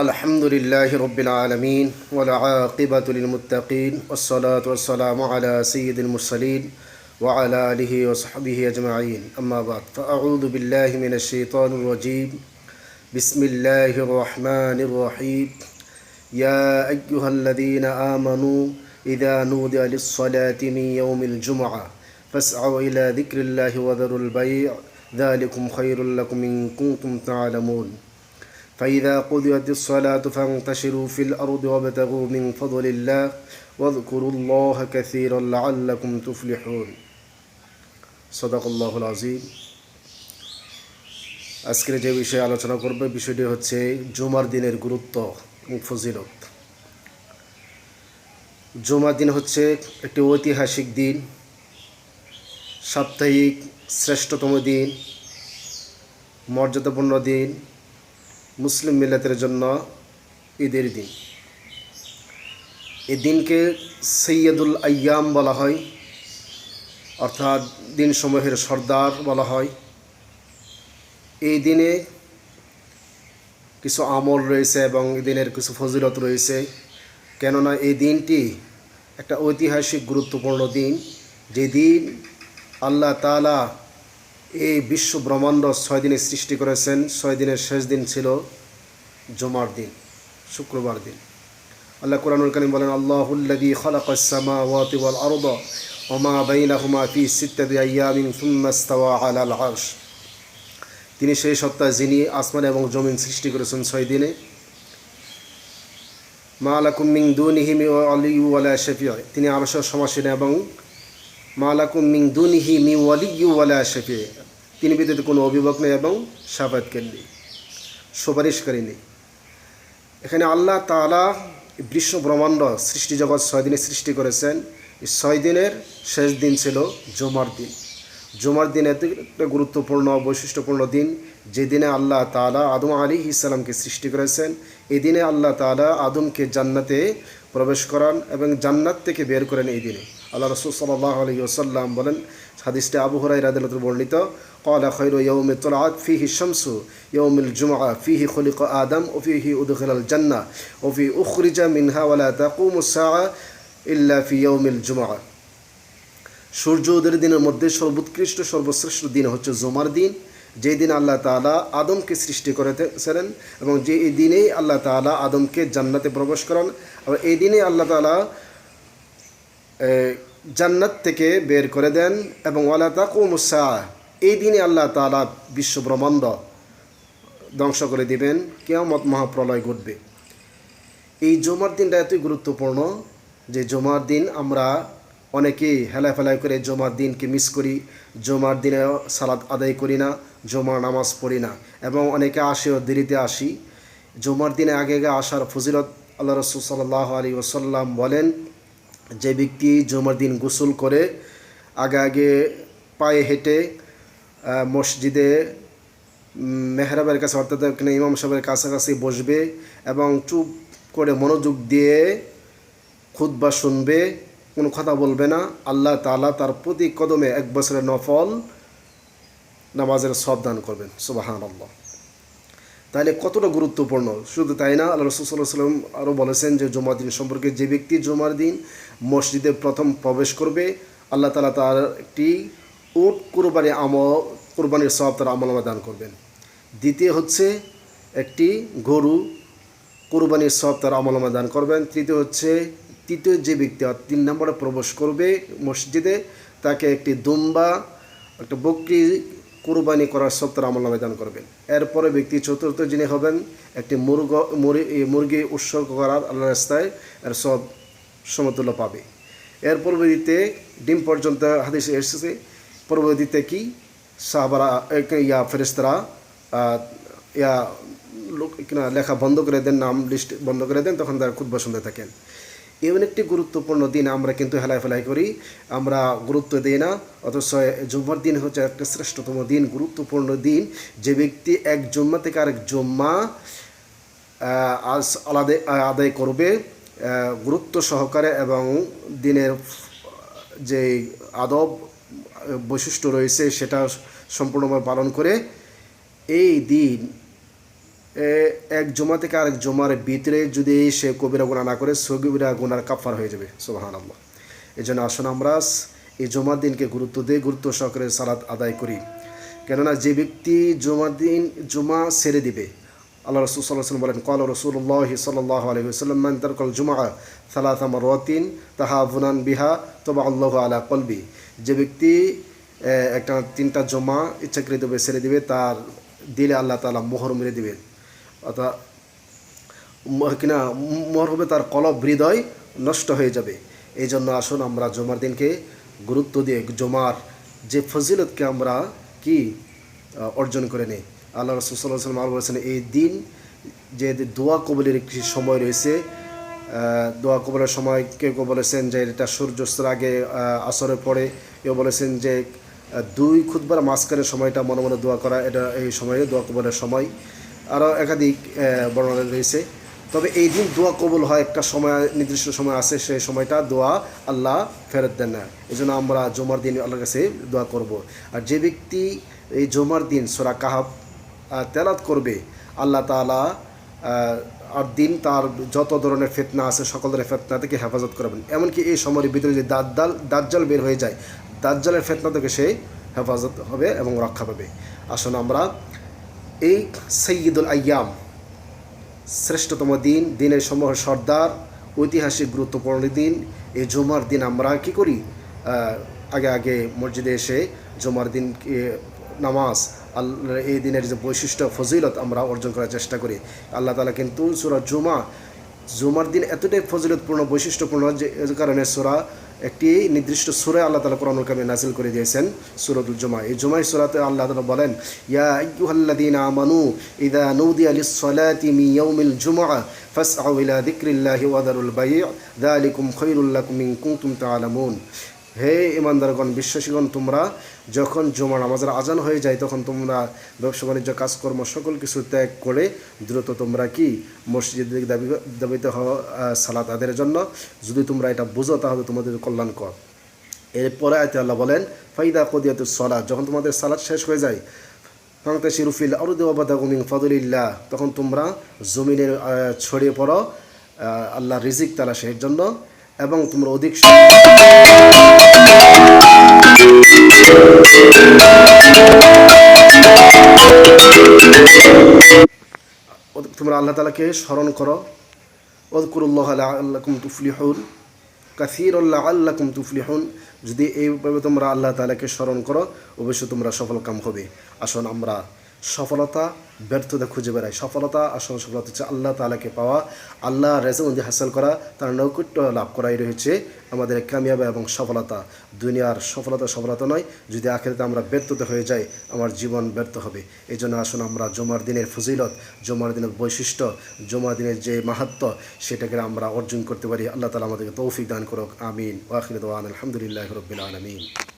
الحمد لله رب العالمين والعاقبة للمتقين والصلاة والسلام على سيد المرسلين وعلى آله وصحبه أجمعين. أما بعد فأعوذ بالله من الشيطان الرجيم. بسم الله الرحمن الرحيم. يا أيها الذين آمنوا إذا نودي للصلاة من يوم الجمعة فاسعوا إلى ذكر الله وذروا البيع. ذلكم خير لكم إن كنتم تعلمون. فإذا قضيت الصلاة فانتشروا في الأرض وابتغوا من فضل الله واذكروا الله كثيرا لعلكم تفلحون صدق الله العظيم আজকের যে বিষয়ে আলোচনা করবে বিষয়টি হচ্ছে জুমার দিনের গুরুত্ব এবং ফজিলত জুমার দিন হচ্ছে একটি ঐতিহাসিক দিন সাপ্তাহিক শ্রেষ্ঠতম দিন মর্যাদাপূর্ণ দিন মুসলিম মিল্লাতের জন্য ঈদের দিন। এই দিনকে সৈয়দুল আয়াম বলা হয়, অর্থাৎ দিন দিনসমূহের সর্দার বলা হয়। এই দিনে কিছু আমল রয়েছে এবং দিনের কিছু ফজিলত রয়েছে। কেননা এই দিনটি একটা ঐতিহাসিক গুরুত্বপূর্ণ দিন। যে দিন আল্লাহ তালা এই বিশ্ব ব্রহ্মাণ্ড ছয় দিনে সৃষ্টি করেছেন। ছয় দিনের শেষ দিন ছিল জমার দিন, শুক্রবার দিন। আল্লাহ কোরআনুল কালিম বলেন আল্লাহুল্লাদি খালাকাসমা ওয়াতি ওয়াল আরদ ওমা বাইনাহুমা ফি সিত্তাদি আইয়ামিন সুম্মা ইস্তাওয়া আলাল আরশ। তিনি সেই সত্তা যিনি আসমান এবং জমিন সৃষ্টি করেছেন ছয় দিনে। মা আলাকুম মিং দুনিহি মি আলি ওয়ালা শফিয়া তিনি আরশের সমাসীন এবং মা আলাকুম মিং দুনিহি মি ওয়ালি শফিয়া তিনি ব্যতীত কোনো অভিভাবক নেই এবং সাফাতকারী নেই? সুপারিশকারী নেই। এখানে আল্লাহ তালা বিশ্ব ব্রহ্মাণ্ড সৃষ্টি জগৎ ছয় দিনে সৃষ্টি করেছেন। এই ছয় দিনের শেষ দিন ছিল জমার দিন। জমার দিন এত একটা গুরুত্বপূর্ণ, বৈশিষ্ট্যপূর্ণ দিন যেদিনে আল্লাহ তালা আদম আলী ইসলামকে সৃষ্টি করেছেন। এদিনে আল্লাহ তালা আদমকে জান্নাতে প্রবেশ করান এবং জান্নাত থেকে বের করেন এই দিনে। আল্লাহ রসুল সাল্লাহ আলী বলেন, হাদিসটি আবু হরাই বর্ণিত কলা খৈর ইয়ৌমে তোলা ফিহি শামসু ইয়ৌমিল জুমা ফিহি খলিক আদম ও ফিহি উদখলাল জান্না ও ফি উখরিজা মিনহাওয়ালা তাকুমুসা ইল্লা ফি ইয়ৌমিল জুমা সূর্য উদের দিনের মধ্যে সর্বোৎকৃষ্ট, সর্বশ্রেষ্ঠ দিন হচ্ছে জুমার দিন। যেই দিন আল্লাহ তালা আদমকে সৃষ্টি করেছিলেন এবং যে এই দিনেই আল্লাহ তালা আদমকে জান্নাতে প্রবেশ করান, এবং এই দিনে আল্লাহ তালা জান্নাত থেকে বের করে দেন, এবং ওয়ালা তাকুমুসা এই দিনে আল্লাহ তালা বিশ্ব ব্রহ্মাণ্ড ধ্বংস করে দিবেন, কেয়ামত মহাপ্রলয় ঘটবে। এই জমার দিনটা এতই গুরুত্বপূর্ণ যে জমার দিন আমরা অনেকেই হেলাফেলাই করে জমার দিনকে মিস করি, জমার দিনে সালাদ আদায় করি না। জমার নামাজ পড়ি না। এবং অনেকে আসেও দেরিতে আসি। জমার দিনে আগে আগে আসার ফজিলত আল্লাহ রসুল সাল্লাহ আলী ওসাল্লাম বলেন, যে ব্যক্তি জমার দিন গোসল করে আগে আগে পায়ে হেঁটে মসজিদে মেহরাবের কাছে অর্থাৎ ইমাম সাহেবের কাছাকাছি বসবে এবং চুপ করে মনোযোগ দিয়ে খুদ্া শুনবে, কোনো কথা বলবে না। আল্লাহ তালা তার প্রতি কদমে এক বছরের নফল নামাজের সব দান করবেন সুবাহান আল্লাহ তাহলে কতটা গুরুত্বপূর্ণ? শুধু তাই না, আল্লাহ রসুল্লাহ সাল্লাম আরও বলেছেন যে জমার দিন সম্পর্কে যে ব্যক্তি জমার দিন মসজিদে প্রথম প্রবেশ করবে, আল্লাহ তালা তার একটি উট কোরবানি আম কোরবানির সব তার আমলমা দান করবেন। দ্বিতীয় হচ্ছে একটি গরু কোরবানির সব তার আমলমা দান করবেন। তৃতীয় হচ্ছে, তৃতীয় যে ব্যক্তি তিন নম্বরে প্রবেশ করবে মসজিদে, তাকে একটি দুম্বা, একটা বকরি কোরবানি করার সব তার আমল দান করবেন। এরপরে ব্যক্তি চতুর্থ যিনি হবেন, একটি মুরগ, মুরগি উৎসর্গ করার আল্লাহ রাস্তায় এর সব সমতুল্য পাবে। এর পরবর্তীতে ডিম পর্যন্ত হাদিস এসেছে। পরবর্তীতে কি? সাহাবারা ইয়া ফেরেস্তরা ইয়া লোক লেখা বন্ধ করে দেন, নাম লিস্ট বন্ধ করে দেন, তখন তারা খুব শুনতে থাকেন। এমন একটি গুরুত্বপূর্ণ দিন আমরা কিন্তু হেলাই ফেলাই করি। আমরা গুরুত্ব দিই না, অথচ জুম্মার দিন হচ্ছে একটা শ্রেষ্ঠতম দিন, গুরুত্বপূর্ণ দিন। যে ব্যক্তি এক জুম্মা থেকে আরেক জুম্মা আজ আলাদা আদায় করবে গুরুত্ব সহকারে এবং দিনের যে আদব, বৈশিষ্ট্য রয়েছে সেটা সম্পূর্ণভাবে পালন করে, এই দিন এক জমা থেকে আরেক জমার ভিতরে যদি সে কবিরা গুণা না করে সগিরা গুনার কাফার হয়ে যাবে। সোহান আল্লাহ এই জন্য আসুন আমরা এই জমার দিনকে গুরুত্ব দিয়ে গুরুত্ব সহকারে সালাত আদায় করি। কেননা যে ব্যক্তি জমা দিন, জমা সেরে দিবে, আল্লাহ রসুল সাল্লাহ বলেন কল রসুল্লাহ সাল্লাহ তার কল জুমা সালাতাম রতিন তাহা বুনান বিহা তবা আল্লাহ আলা কলবি। যে ব্যক্তি একটা তিনটা জমা ইচ্ছাকৃতভাবে সেরে দিবে, তার দিলে আল্লাহ তালা মোহর মেরে দিবেন অর্থাৎ কিনা তার কলব হৃদয় নষ্ট হয়ে যাবে। এই জন্য আসুন আমরা জমার দিনকে গুরুত্ব দিয়ে জমার যে ফজিলতকে আমরা কি অর্জন করে নিই। আল্লাহ রসুল সাল্লাহ বলেছেন এই দিন যে দোয়া কবলের একটি সময় রয়েছে দোয়া কবলের সময় কেউ কেউ বলেছেন যে এটা সূর্যাস্তের আগে আহ, আসরের পরে কেউ বলেছেন যে দুই খুদবার মাঝখানের সময়টা মনে মনে দোয়া করা এটা এই সময়ে দোয়া কবলের সময়। আরও একাধিক বর্ণনা রয়েছে। তবে এই দিন দোয়া কবুল হয়, একটা সময়, নির্দিষ্ট সময় আছে, সেই সময়টা দোয়া আল্লাহ ফেরত দেন না। এই জন্য আমরা জমার দিন আল্লাহর কাছে দোয়া করব। আর যে ব্যক্তি এই জমার দিন সোরা কাহাব তেলাত করবে, আল্লাহ তালা আর দিন তার যত ধরনের ফেতনা আছে, সকল ধরনের ফেতনা থেকে হেফাজত করবেন। এমনকি এই সময়ের ভিতরে যে দাজ্জাল দাজ্জাল বের হয়ে যায়, দাজ্জালের ফেতনা থেকে সে হেফাজত হবে এবং রক্ষা পাবে। আসুন আমরা এই সৈয়দুল আয়াম শ্রেষ্ঠতম দিন, দিনের সমূহ সর্দার, ঐতিহাসিক গুরুত্বপূর্ণ দিন। এই জুমার দিন আমরা কি করি? আগে আগে মসজিদে এসে জুমার দিন নামাজ আল্লাহ এই দিনের যে বৈশিষ্ট্য, ফজিলত আমরা অর্জন করার চেষ্টা করি। আল্লাহ তালা কিন্তু সুরা জুমা, জুমার দিন এতটাই ফজিলতপূর্ণ, বৈশিষ্ট্যপূর্ণ যে কারণে সুরা একটি নির্দিষ্ট সুরে আল্লাহ তালা কোরআনুল কামে নাজিল করে দিয়েছেন, সুরতুল জুমা এই জুমাই সুরাতে আল্লাহ তালা বলেন, ইয়া আইয়ুহাল্লাযীনা আমানু, ইযা আলি লিস-সালাতি ইয়ৌমিল ইয়াউমিল ফাস ফাসআউ ইলা যিকরিল্লাহি ওয়া দারুল বাই' যালিকুম খায়রুল লাকুম ইন কুনতুম তা'লামুন হে ইমানদারগণ, বিশ্বাসীগণ, তোমরা যখন জমা নামাজের আজান হয়ে যায়, তখন তোমরা ব্যবসা বাণিজ্য, কাজকর্ম, সকল কিছু ত্যাগ করে দ্রুত তোমরা কি মসজিদ দিকে দাবি দাবিতে হওয়া সালাত আদের জন্য? যদি তোমরা এটা বুঝো, তাহলে তোমাদের কল্যাণ কর। এরপরে আয়তে আল্লাহ বলেন, ফাইদা কদিয়াত সলাদ যখন তোমাদের সালাদ শেষ হয়ে যায় ফাংতা শিরুফিল গুমিং ফদুলিল্লাহ, তখন তোমরা জমিনে ছড়িয়ে পড়ো আল্লাহ রিজিক তালা তালাশের জন্য, এবং তোমরা অধিক তোমরা আল্লাহ তালাকে স্মরণ করো। ওদকুরুল্লাহ তুফলি তুফলিহুন কাসির আল্লাহ আল্লাকুম তুফলিহুন। যদি এইভাবে তোমরা আল্লাহ তালাকে স্মরণ করো, অবশ্যই তোমরা সফল কাম হবে। আসুন আমরা সফলতা ব্যর্থতা খুঁজে বেড়ায়। সফলতা আসল সফলতা হচ্ছে আল্লাহ তালাকে পাওয়া, আল্লাহ রেজমন্দি হাসিল করা, তার নৈকট্য লাভ করাই রয়েছে আমাদের কামিয়াবা এবং সফলতা। দুনিয়ার সফলতা সফলতা নয়, যদি আখেরাতে আমরা ব্যর্থতা হয়ে যাই, আমার জীবন ব্যর্থ হবে। এই জন্য আসুন আমরা জমার দিনের ফজিলত, জমার দিনের বৈশিষ্ট্য, জমার দিনের যে মাহাত্ম সেটাকে আমরা অর্জন করতে পারি। আল্লাহ তালা আমাদেরকে তৌফিক দান করুক। আমিন। ওয়াখির আলহামদুলিল্লাহ রবিল আলমিন।